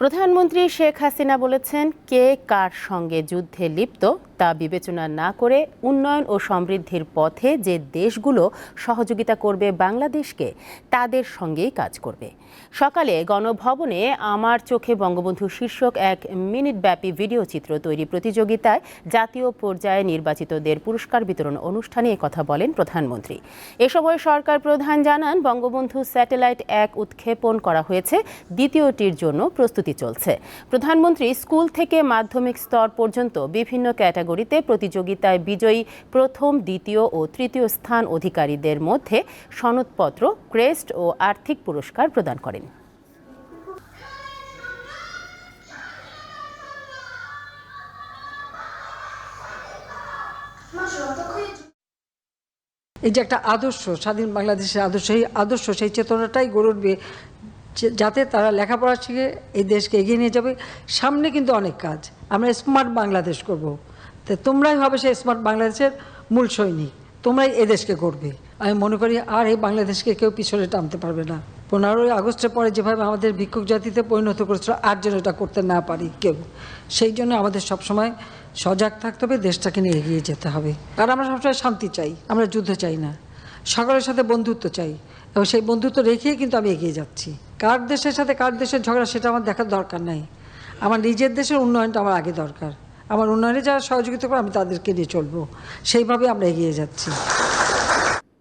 প্রধানমন্ত্রী শেখ হাসিনা বলেছেন কে কার সঙ্গে যুদ্ধে লিপ্ত? তা বিবেচনা না করে উন্নয়ন ও সমৃদ্ধির পথে যে দেশগুলো সহযোগিতা করবে বাংলাদেশকে, তাদের সঙ্গেই কাজ করবে। সকালে গণভবনে আমার চোখে বঙ্গবন্ধু শীর্ষক এক মিনিটব্যাপী ভিডিও চিত্র তৈরি প্রতিযোগিতায় জাতীয় পর্যায়ে নির্বাচিতদের পুরস্কার বিতরণ অনুষ্ঠানে কথা বলেন প্রধানমন্ত্রী। এ সময় সরকার প্রধান জানান, বঙ্গবন্ধু স্যাটেলাইট এক উৎক্ষেপণ করা হয়েছে, দ্বিতীয়টির জন্য প্রস্তুতি চলছে। প্রধানমন্ত্রী স্কুল থেকে মাধ্যমিক স্তর পর্যন্ত বিভিন্ন ক্যাটাগরিতে প্রতিযোগিতায় বিজয়ী প্রথম, দ্বিতীয় ও তৃতীয় স্থান অধিকারীদের মধ্যে সনদপত্র, ক্রেস্ট ও আর্থিক পুরস্কার প্রদান করেন। এই যে একটা আদর্শ, স্বাধীন বাংলাদেশের আদর্শ সেই আদর্শ, সেই চেতনাটাই গড়ে উঠবে যাতে তারা লেখাপড়া শিখে এই দেশকে এগিয়ে নিয়ে যাবে। সামনে কিন্তু অনেক কাজ। আমরা স্মার্ট বাংলাদেশ করব। তো তোমরাই হবে সেই স্মার্ট বাংলাদেশের মূল সৈনিক। তোমরাই এদেশকে দেশকে করবে আমি মনে করি আর এই বাংলাদেশকে কেউ পিছনে টানতে পারবে না। পনেরোই আগস্টের পরে যেভাবে আমাদের ভিক্ষুক জাতিতে পরিণত করেছিল, আর যেন এটা করতে না পারি কেউ। সেই জন্য আমাদের সবসময় সজাগ থাকতে হবে, দেশটাকে নিয়ে এগিয়ে যেতে হবে। আর আমরা সবসময় শান্তি চাই, আমরা যুদ্ধ চাই না। সকলের সাথে বন্ধুত্ব চাই। এবং সেই বন্ধুত্ব রেখেই কিন্তু আমি এগিয়ে যাচ্ছি। কার দেশের সাথে কার দেশের ঝগড়া সেটা আমার দেখার দরকার নাই। আমার নিজের দেশের উন্নয়নটা আমার আগে দরকার। আমার উন্নয়নে যারা সহযোগিতা করে আমি তাদেরকে নিয়ে চলবো। সেইভাবে আমরা এগিয়ে যাচ্ছি।